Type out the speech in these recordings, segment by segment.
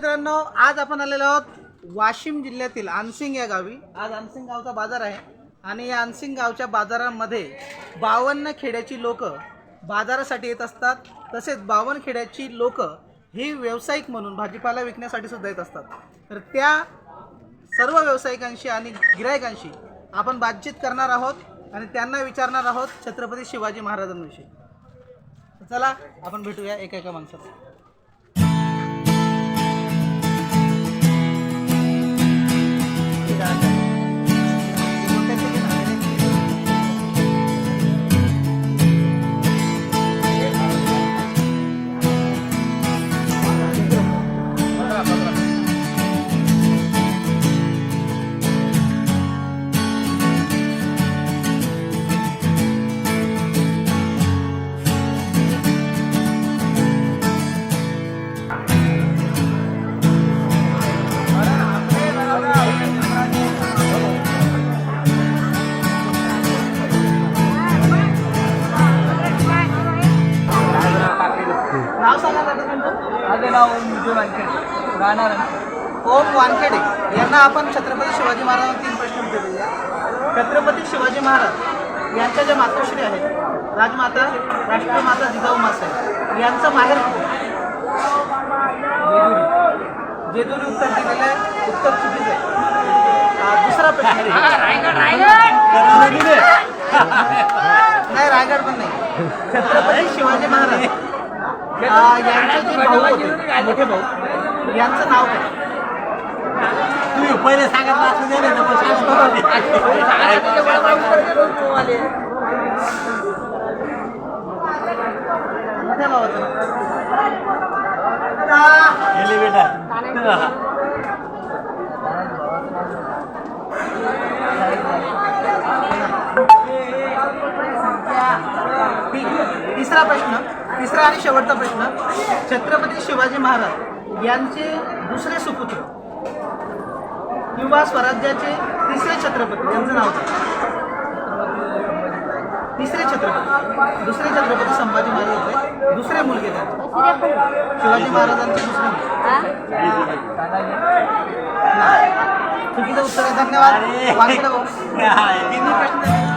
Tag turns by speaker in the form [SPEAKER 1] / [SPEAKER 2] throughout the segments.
[SPEAKER 1] मित्रांनो आज आपण आलेलो आहोत वाशिम जिल्ह्यातील आनसिंग या गावी. आज आनसिंग गावचा बाजार आहे आणि या आनसिंग गावच्या बाजारामध्ये बावन्न खेड्याची लोक बाजारासाठी येत असतात. तसेच बावन्न खेड्याची लोक ही व्यावसायिक म्हणून भाजीपाला विकण्यासाठी सुद्धा येत असतात. तर त्या सर्व व्यावसायिकांशी आणि गिरायकांशी आपण बातचीत करणार आहोत आणि त्यांना विचारणार आहोत छत्रपती शिवाजी महाराजांविषयी. चला आपण भेटूया एका एका माणसाला. नाव
[SPEAKER 2] राहणार
[SPEAKER 1] ओम वानखेडे? यांना आपण छत्रपती शिवाजी महाराजांना तीन प्रश्न विचारूया. छत्रपती शिवाजी महाराज यांच्या ज्या मातोश्री आहेत राजमाता राष्ट्रमाता जिजाऊ मासाहेब यांचं माहेर कुठे? जेजुरी. उत्तर दिलेलं आहे. उत्तर चुकीचं आहे. दुसरा प्रश्न नाही रायगड पण नाही. छत्रपती शिवाजी महाराज. यांचे जे भाऊ होते मोठे भाऊ यांचं नाव काय
[SPEAKER 2] तुम्ही पहिले सांगितलं असं ना पण
[SPEAKER 1] ठीक आहे. तिसरा प्रश्न तिसरा आणि शेवटचा प्रश्न छत्रपती शिवाजी महाराज यांचे दुसरे सुपुत्र किंवा स्वराज्याचे तिसरे छत्रपती यांचं नाव तिसरे छत्रपती. दुसरे छत्रपती संभाजी महाराज होते. दुसरे मुलगे शिवाजी महाराजांचे दुसरे मुलगे. चुकीचं उत्तर आहे. धन्यवाद. प्रश्न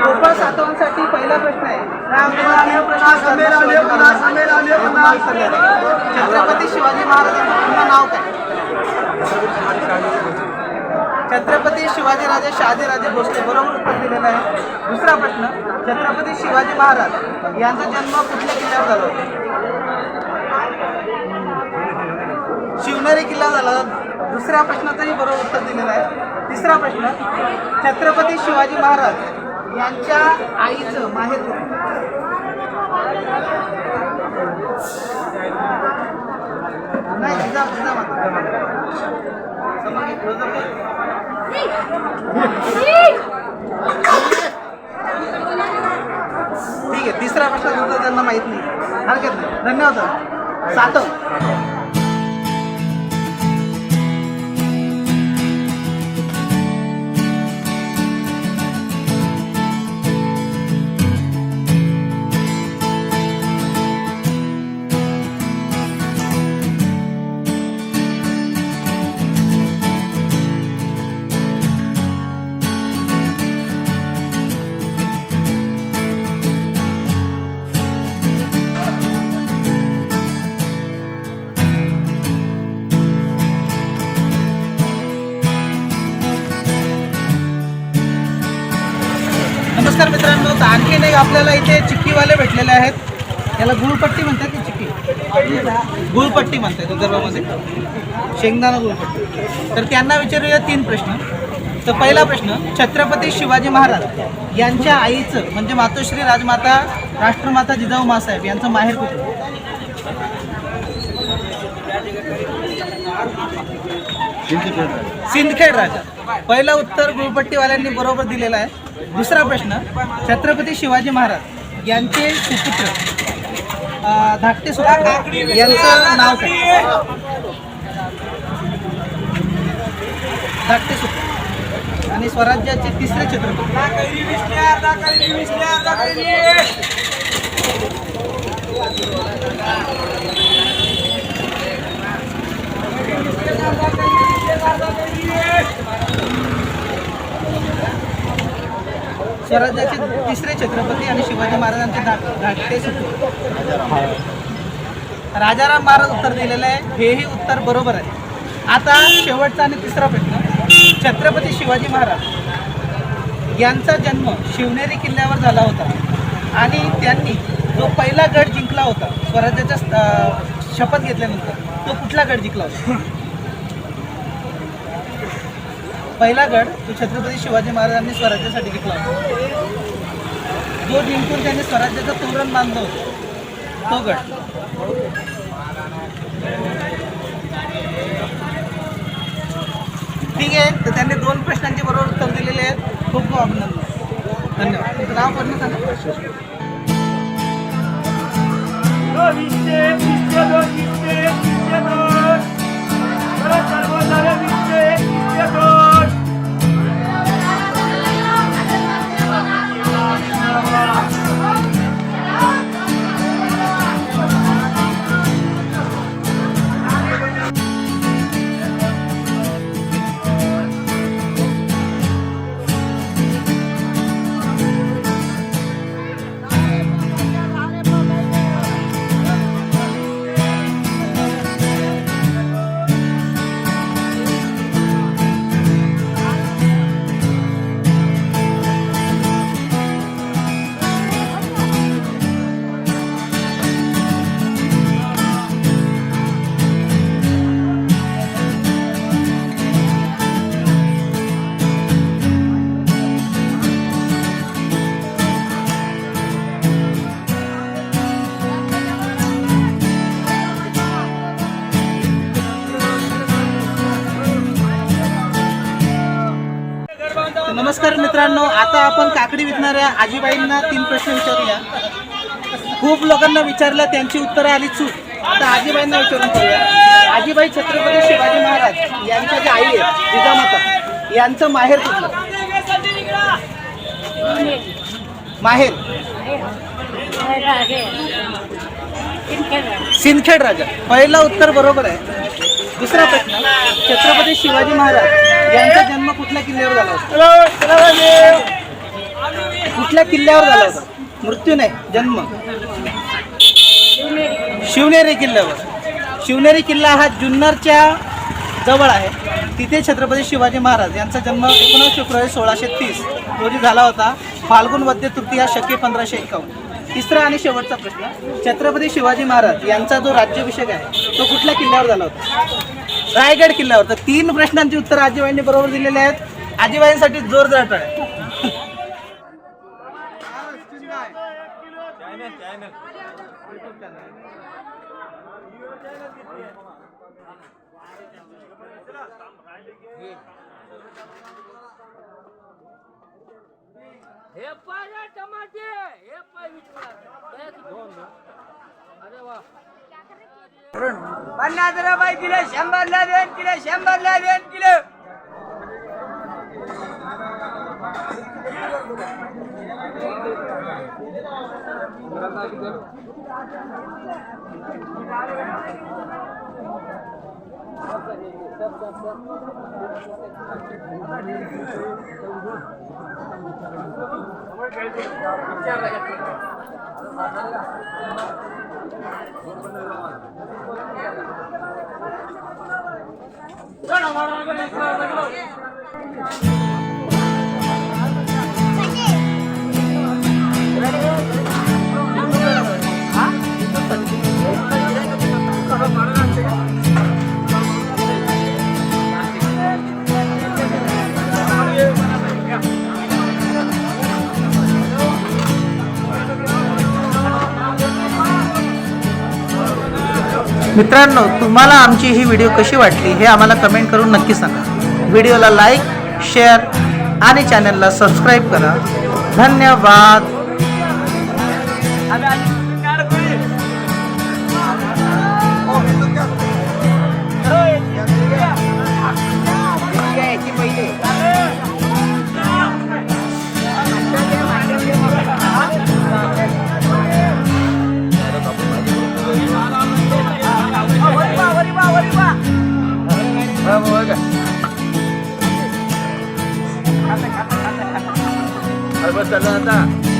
[SPEAKER 1] गोपाळ सातवांसाठी पहिला प्रश्न आहे. छत्रपती शिवाजी महाराजांचं पूर्ण नाव काय? छत्रपती शिवाजीराजे शहाजीराजे भोसले बरोबर उत्तर दिलेलं आहे. दुसरा प्रश्न छत्रपती शिवाजी महाराज यांचा जन्म कुठल्या किल्ल्यावर झाला होता? शिवनेरी किल्ला झाला दुसऱ्या प्रश्नाचंही बरोबर उत्तर दिलेलं आहे. तिसरा प्रश्न छत्रपती शिवाजी महाराज यांच्या आईचं माहेर नाही जिजा जिजा ठीक आहे तिसरा प्रश्न तुमचा त्यांना माहीत नाही. हरकत नाही. धन्यवाद. सातव. नमस्कार मित्रांनो तर आणखीन एक आपल्याला इथे चिक्कीवाले भेटलेले आहेत. याला गुळपट्टी म्हणतात की चिक्की? गुळपट्टी म्हणतात विदर्भामध्ये. शेंगदाणा गुळपट्टी. तर त्यांना विचारूया तीन प्रश्न. तर पहिला प्रश्न छत्रपती शिवाजी महाराज यांच्या आईचं म्हणजे मातोश्री राजमाता राष्ट्रमाता जिजाऊ मासाहेब यांचं माहेर कुठे? सिंदखेड राजा. पहिलं उत्तर गुळपट्टीवाल्यांनी बरोबर दिलेलं आहे. दुसरा प्रश्न छत्रपती शिवाजी महाराज यांचे सुपुत्र धाकटे सुपुत्र यांचं नाव काय? धाकटे सुपुत्र. आणि स्वराज्याचे तिसरे छत्रपती. स्वराज्याचे तिसरे छत्रपती आणि शिवाजी महाराजांचे धाकटे राजाराम महाराज उत्तर दिलेलं आहे हेही उत्तर बरोबर आहे. आता शेवटचा आणि तिसरा प्रश्न. छत्रपती शिवाजी महाराज यांचा जन्म शिवनेरी किल्ल्यावर झाला होता आणि त्यांनी जो पहिला गड जिंकला होता स्वराज्याच्या शपथ घेतल्यानंतर तो कुठला गड जिंकला होता? पहिला गड तो छत्रपती शिवाजी महाराजांनी स्वराज्यासाठी घेतला होता. जो जिंकून त्यांनी स्वराज्याचं तोरण बांधलं होतं तो गड. ठीक आहे तर त्यांनी दोन प्रश्नांचे बरोबर उत्तर दिलेले आहेत. खूप खूप अभिनंदन. धन्यवाद. नाव पूर्ण सांगा. नमस्कार मित्रांनो आता आपण काकडी विकणाऱ्या आजीबाईंना तीन प्रश्न विचारूया. खूप लोकांना विचारलं त्यांची उत्तरं आली चूक. आता आजीबाईंना विचारून पाहूया आजीबाई छत्रपती शिवाजी महाराज यांच्या ज्या आई आहेत जिजामाता यांचं माहेर कुठलं? माहेर? सिंदखेड राजा. पहिलं उत्तर बरोबर आहे. दुसरा प्रश्न छत्रपती शिवाजी महाराज यांचा जन्म कुठल्या किल्ल्यावर झाला होता? कुठल्या किल्ल्यावर झाला होता? मृत्यू नाही जन्म. शिवनेरी किल्ल्यावर. शिवनेरी किल्ला हा जुन्नरच्या जवळ आहे. तिथे छत्रपती शिवाजी महाराज यांचा जन्म एकोणीस फेब्रुवारी सोळाशे तीस रोजी झाला होता. फाल्गुन वद्य तृतीया शके पंधराशे एकावन्न. तिसरा आणि शेवटचा प्रश्न. छत्रपती शिवाजी महाराज यांचा जो राज्याभिषेक आहे तो कुठल्या किल्ल्यावर झाला होता? रायगड किल्ल्यावर. तर तीन प्रश्नांची उत्तर आजीबाईंनी बरोबर दिलेले आहेत. आजीबाईंसाठी जोरदार टाळ्या.
[SPEAKER 3] हे पाय टमाटे हे पाय विचार अरे वा. पन्नास हजार बाई दिलं शंभरला देण किलो शंभरला देण किलो. Thank you.
[SPEAKER 1] मित्रांनो तुम्हाला आमची ही व्हिडिओ कशी वाटली हे आम्हाला कमेंट करून नक्की सांगा. व्हिडिओला लाईक शेअर आणि चॅनलला सबस्क्राईब करा. धन्यवाद.
[SPEAKER 3] salata.